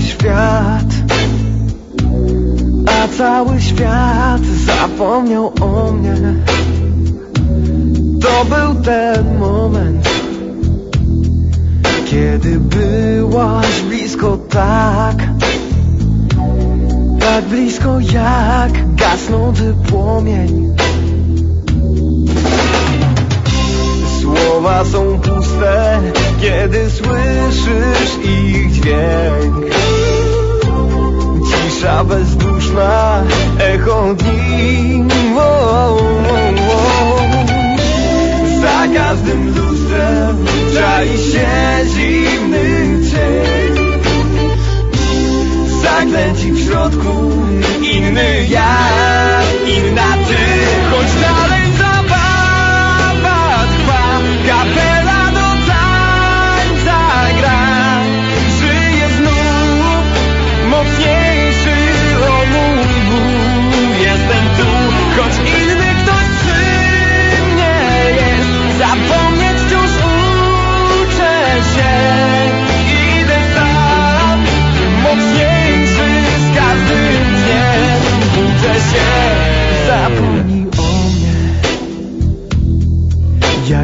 świat A cały świat zapomniał o mnie. To był ten moment Kiedy byłaś blisko tak Tak blisko jak gasnący płomień. Słowa są puste, kiedy słyszysz ich dźwięk Cisza bezduszna, echo dni. Wo, wo, wo. Za każdym lustrem czai się zimny cień Zaklęci w środku inny ja, inna ty. Choć dalej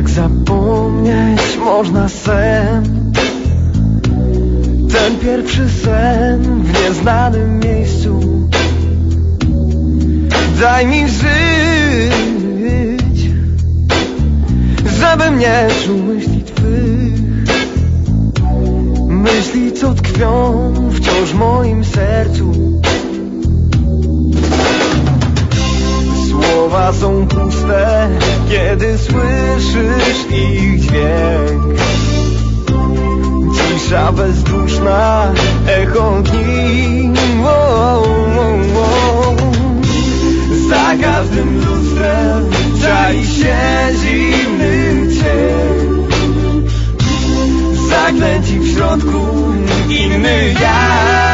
Jak zapomnieć można sen. Ten pierwszy sen w nieznanym miejscu. Daj mi żyć Żebym nie czuł myśli twych. Myśli, co tkwią wciąż w moim sercu. Słowa są puste, kiedy słyszysz ich dźwięk Cisza bezduszna, echo dni Wo, wo, wo. Za każdym lustrem czai się zimny cień Zaklęci w środku inny ja